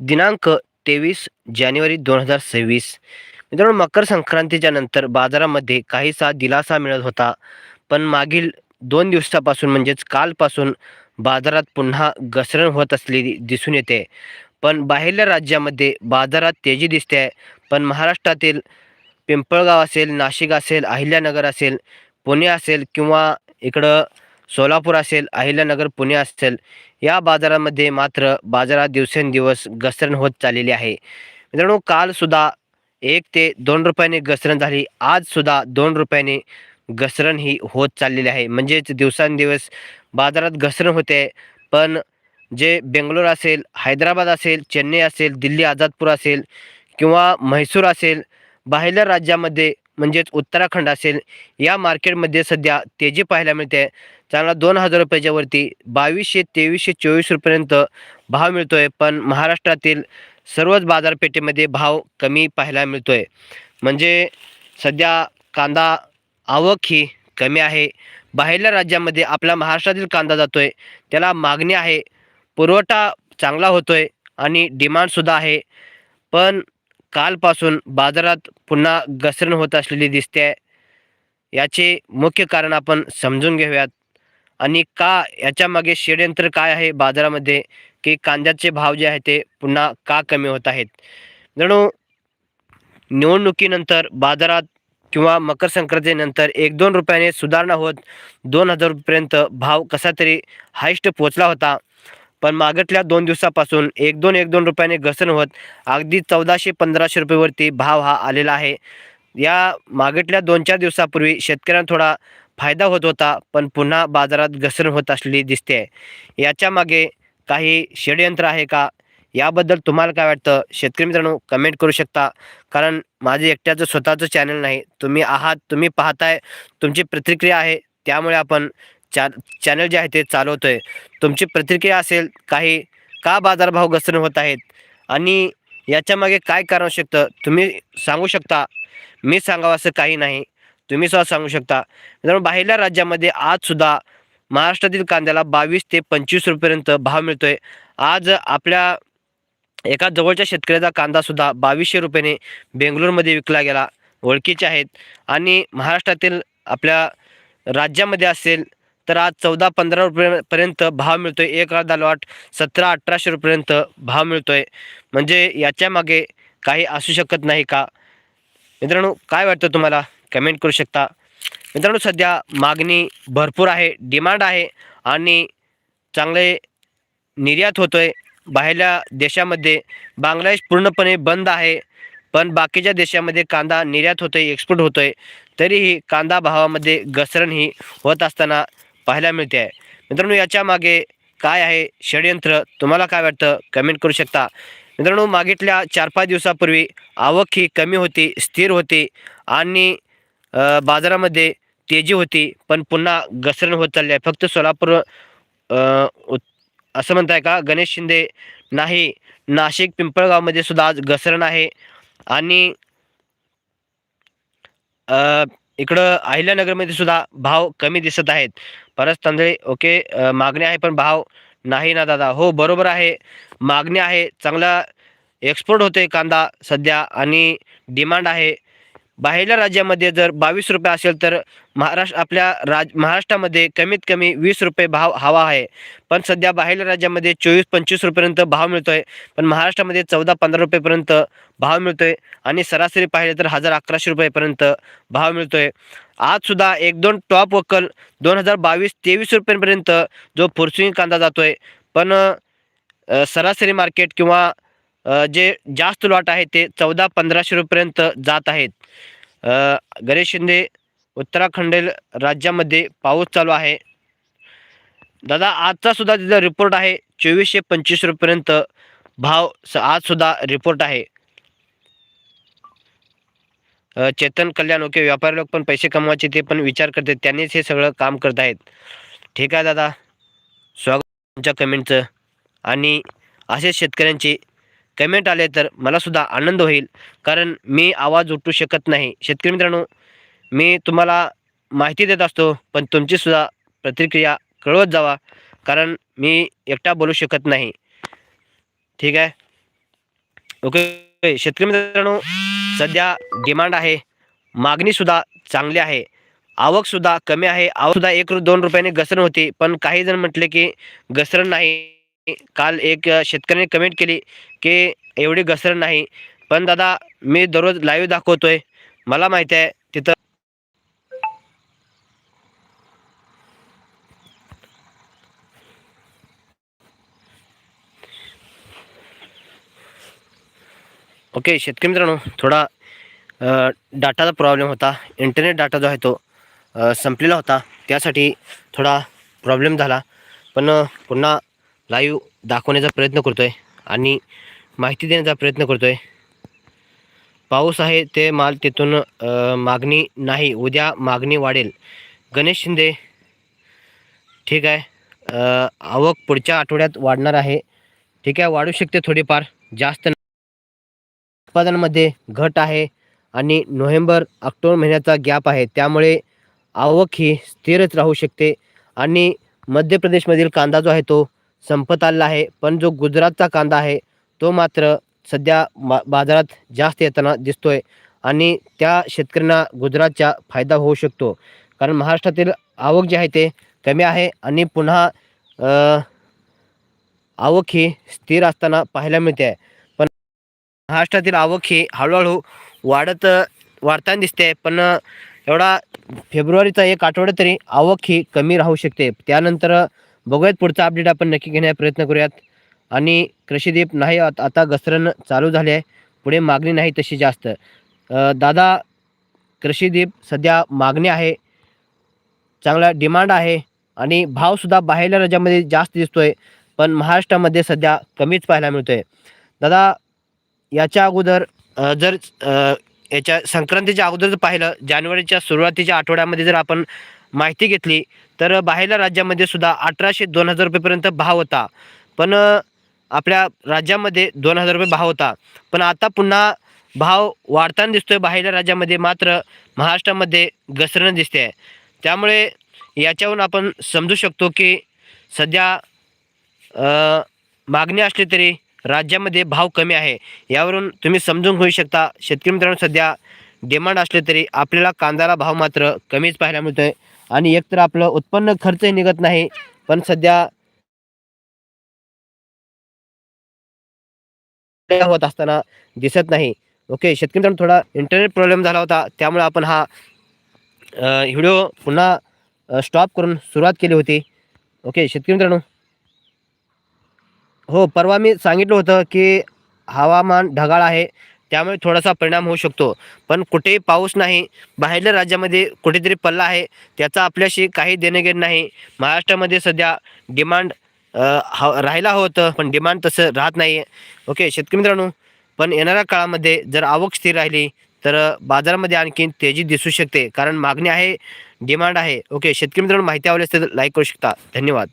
दिनांक तेवीस जानेवारी दोन हजार सव्वीस. मित्रांनो मकर संक्रांतीच्या नंतर बाजारामध्ये काहीसा दिलासा मिळत होता. पण मागील दोन दिवसापासून म्हणजेच कालपासून बाजारात पुन्हा घसरण होत असलेली दिसून येते. पण बाहेरल्या राज्यामध्ये बाजारात तेजी दिसते आहे पण महाराष्ट्रातील पिंपळगाव असेल नाशिक असेल अहिल्यानगर असेल पुणे असेल किंवा इकडं सोलापूर असेल अहिल्यानगर पुणे असेल या बाजारामध्ये मात्र बाजारात दिवसेंदिवस घसरण होत चाललेली आहे. मित्रांनो कालसुद्धा एक ते दोन रुपयाने घसरण झाली. आजसुद्धा दोन रुपयाने घसरण ही होत चाललेली आहे. म्हणजेच दिवसांदिवस बाजारात घसरण होते. पण जे बेंगलोर असेल हैदराबाद असेल चेन्नई असेल दिल्ली आझादपूर असेल किंवा म्हैसूर असेल बाहेर राज्यामध्ये म्हणजेच उत्तराखंड असेल या मार्केटमध्ये सध्या तेजी पाहायला मिळते. चांगला दोन हजार रुपयाच्या वरती बावीसशे तेवीसशे चोवीस रुपयेपर्यंत भाव मिळतो आहे पण महाराष्ट्रातील सर्वच बाजारपेठेमध्ये भाव कमी पाहायला मिळतो आहे म्हणजे सध्या कांदा आवक ही कमी आहे. बाहेरल्या राज्यामध्ये आपला महाराष्ट्रातील कांदा जातो आहे त्याला मागणी आहे. पुरवठा चांगला होतो आहे आणि डिमांडसुद्धा आहे. पण कालपासून बाजारात पुन्हा घसरण होत असलेली दिसते. आहे याचे मुख्य कारण आपण समजून घेऊयात. आणि का याच्यामागे षडयंत्र काय आहे बाजारामध्ये? की कांद्याचे भाव जे आहेत ते पुन्हा का कमी होत आहेत? जणू निवडणुकीनंतर बाजारात किंवा मकर संक्रांतीनंतर एक दोन रुपयाने सुधारणा होत दोन हजार भाव कसा तरी हायस्ट पोचला होता. पण मागटल्या दोन दिवसापासून एक दोन एक दोन रुपयाने घसरण होत. अगदी चौदाशे पंधराशे रुपयेवरती भाव हा आलेला आहे. या मागटल्या दोन चार दिवसापूर्वी शेतकऱ्यांना थोडा फायदा होत होता पण पुन्हा बाजारात घसरण होत असलेली दिसते. आहे याच्या मागे काही षडयंत्र आहे का? याबद्दल तुम्हाला काय वाटतं? शेतकरी मित्रांनो कमेंट करू शकता. कारण माझे एकट्याचं स्वतःचं चॅनल नाही. तुम्ही आहात तुम्ही पाहताय तुमची प्रतिक्रिया आहे. त्यामुळे आपण चा चॅनल जे आहे ते चालवतो आहे तुमची प्रतिक्रिया असेल काही का बाजारभाव घसरण होत आहेत? आणि याच्यामागे काय कारण असू शकतं? तुम्ही सांगू शकता? मी सांगावं असं काही नाही. तुम्ही सुद्धा सांगू शकता. मित्रांनो बाहेरल्या राज्यामध्ये आजसुद्धा महाराष्ट्रातील कांद्याला बावीस ते पंचवीस रुपयेपर्यंत भाव मिळतो आहे आज आपल्या एका जवळच्या शेतकऱ्याचा कांदासुद्धा बावीसशे रुपयाने बेंगलोरमध्ये विकला गेला. ओळखीचे आहेत. आणि महाराष्ट्रातील आपल्या राज्यामध्ये असेल तर आज चौदा पंधरा रुपयेपर्यंत भाव मिळतो आहे एक अर्धा लॉट सतरा अठराशे रुपयेपर्यंत भाव मिळतो आहे म्हणजे याच्यामागे काही असू शकत नाही का? मित्रांनो काय वाटतं तुम्हाला? कमेंट करू शकता. मित्रांनो सध्या मागणी भरपूर आहे डिमांड आहे आणि चांगले निर्यात होतो आहे बाहेरल्या देशामध्ये बांगलादेश पूर्णपणे बंद आहे पण बाकीच्या देशामध्ये कांदा निर्यात होतो आहे एक्सपोर्ट होतो आहे तरीही कांदा भावामध्ये घसरण ही होत असताना पाहायला मिळते. आहे मित्रांनो याच्या मागे काय आहे? षडयंत्र. तुम्हाला काय वाटतं? कमेंट करू शकता. मित्रांनो मागितल्या चार पाच दिवसापूर्वी आवक ही कमी होती स्थिर होती आणि बाजारामध्ये तेजी होती पण पुन्हा घसरण होत चालली आहे. फक्त सोलापूर असं म्हणताय का? गणेश शिंदे नाही. नाशिक पिंपळगावमध्ये सुद्धा आज घसरण आहे आणि इकडं अहिल्यानगरमध्ये सुद्धा भाव कमी दिसत आहेत. परस तांदळे ओके मागणी आहे पण भाव नाही ना दादा. हो बरोबर आहे. मागणी आहे. चांगला एक्सपोर्ट होते कांदा सध्या आणि डिमांड आहे. बाहेरल्या राज्यामध्ये जर बावीस रुपये असेल तर महाराष्ट्र आपल्या राज महाराष्ट्रामध्ये कमीत कमी वीस रुपये भाव हवा आहे. पण सध्या बाहेरल्या राज्यामध्ये चोवीस पंचवीस रुपयेपर्यंत भाव मिळतो आहे पण महाराष्ट्रामध्ये चौदा पंधरा रुपयेपर्यंत भाव मिळतो आहे आणि सरासरी पाहिले तर हजार अकराशे रुपयेपर्यंत भाव मिळतो आहे आजसुद्धा एक दोन टॉप वक्कल दोन हजार बावीस तेवीस रुपयांपर्यंत जो फुरसुई कांदा जातो आहे पण सरासरी मार्केट किंवा जे जास्त लॉट आहे ते चौदा पंधराशे रुपयेपर्यंत जात आहेत. गणेश शिंदे उत्तराखंड राज्यामध्ये पाऊस चालू आहे. दादा आजचा सुद्धा तिथं रिपोर्ट आहे चोवीसशे पंचवीस रुपयेपर्यंत भाव आज सुद्धा रिपोर्ट आहे. चेतन कल्याण ओके व्यापारी लोक पण पैसे कमवायचे ते पण विचार करते त्यांनीच हे सगळं काम करत आहेत. ठीक आहे दादा. स्वागत तुमच्या कमेंटचं आणि असेच शेतकऱ्यांची कमेंट आले तर मलासुद्धा आनंद होईल. कारण मी आवाज उठू शकत नाही. शेतकरी मित्रांनो मी तुम्हाला माहिती देत असतो पण तुमचीसुद्धा प्रतिक्रिया कळवत जावा. कारण मी एकटा बोलू शकत नाही. ठीक आहे? ओके शेतकरी मित्रांनो सध्या डिमांड आहे. मागणीसुद्धा चांगली आहे. आवकसुद्धा कमी आहे. आवकसुद्धा एक दोन रुपयाने घसरण होती. पण काही जण म्हटले की घसरण नाही. काल एक शेतकऱ्याने कमेंट केली की एवढी घसरण नाही. पण दादा मी दररोज लाईव्ह दाखवतोय. मला माहिती आहे तिथं ओके शेतकरी मित्रांनो थोडा डाटाचा प्रॉब्लेम होता. इंटरनेट डाटा जो आहे तो संपलेला होता. त्यासाठी थोडा प्रॉब्लेम झाला. पण पुन्हा लाईव्ह दाखवण्याचा प्रयत्न करतो आहे आणि माहिती देण्याचा प्रयत्न करतो आहे पाऊस आहे ते माल तिथून मागणी नाही उद्या मागणी वाढेल. गणेश शिंदे ठीक आहे आवक पुढच्या आठवड्यात वाढणार आहे. ठीक आहे वाढू शकते थोडीफार जास्त उत्पादनामध्ये घट आहे आणि नोव्हेंबर ऑक्टोबर महिन्याचा गॅप आहे. त्यामुळे आवक ही स्थिरच राहू शकते आणि मध्य प्रदेशमधील कांदा जो आहे तो संपत आलेला आहे. पण जो गुजरातचा कांदा आहे तो मात्र सध्या मा बाजारात जास्त येताना दिसतोय आणि त्या शेतकऱ्यांना गुजरातचा फायदा होऊ शकतो. कारण महाराष्ट्रातील आवक जी आहे ते कमी आहे आणि पुन्हा आवक ही स्थिर असताना पाहायला मिळते. आहे पण महाराष्ट्रातील आवक ही हळूहळू वाढत वाढताना दिसते. पण एवढा फेब्रुवारीचा एक आठवडा तरी आवक ही कमी राहू शकते. त्यानंतर बघूयात पुढचा अपडेट आपण नक्की घेण्याचा प्रयत्न करूयात. आणि कृषीदीप नाही आता घसरण चालू झाली आहे. पुढे मागणी नाही तशी जास्त. दादा कृषीदीप सध्या मागणी आहे. चांगला डिमांड आहे. आणि भावसुद्धा बाहेरच्या राज्यामध्ये जास्त दिसतोय. पण महाराष्ट्रामध्ये सध्या कमीच पाहायला मिळतोय. दादा याच्या अगोदर जर याच्या संक्रांतीच्या अगोदर जर पाहिलं जानेवारीच्या सुरुवातीच्या आठवड्यामध्ये जर आपण माहिती घेतली तर बाहेरल्या राज्यामध्ये सुद्धा अठराशे दोन हजार रुपयेपर्यंत भाव होता. पण आपल्या राज्यामध्ये दोन हजार रुपये भाव होता. पण आता पुन्हा भाव वाढताना दिसतोय बाहेरल्या राज्यामध्ये मात्र महाराष्ट्रामध्ये घसरण दिसते आहे त्यामुळे याच्यावरून आपण समजू शकतो की सध्या मागणी असली तरी राज्यामध्ये भाव कमी आहे. यावरून तुम्ही समजून घेऊ शकता शेतकरी मित्रांनो सध्या डिमांड असले तरी आपल्याला कांद्याला भाव मात्र कमीच पाहायला मिळतोय. आणि एकतर आपलं उत्पन्न खर्चही निघत नाही पण सध्या होत असताना दिसत नाही. ओके शेतकरी थोडा इंटरनेट प्रॉब्लेम झाला होता त्यामुळे आपण हा व्हिडिओ पुन्हा स्टॉप करून सुरुवात केली होती. ओके शेतकरी मित्रांनो हो परवा मी सांगितलं होतं की हवामान ढगाळ आहे त्यामुळे थोडासा परिणाम होऊ शकतो. पण कुठेही पाऊस नाही बाहेरल्या राज्यामध्ये कुठेतरी पल्ला आहे त्याचा आपल्याशी काही देणेघेण नाही. महाराष्ट्रामध्ये सध्या डिमांड राहायला होतं पण डिमांड तसं राहत नाही आहे ओके शेतकरी मित्रांनो पण येणाऱ्या काळामध्ये जर आवक स्थिर राहिली तर बाजारामध्ये आणखीन तेजी दिसू शकते कारण मागणी आहे डिमांड आहे. ओके शेतकरी मित्रांनो माहिती आवडली असते तर लाईक करू शकता. धन्यवाद.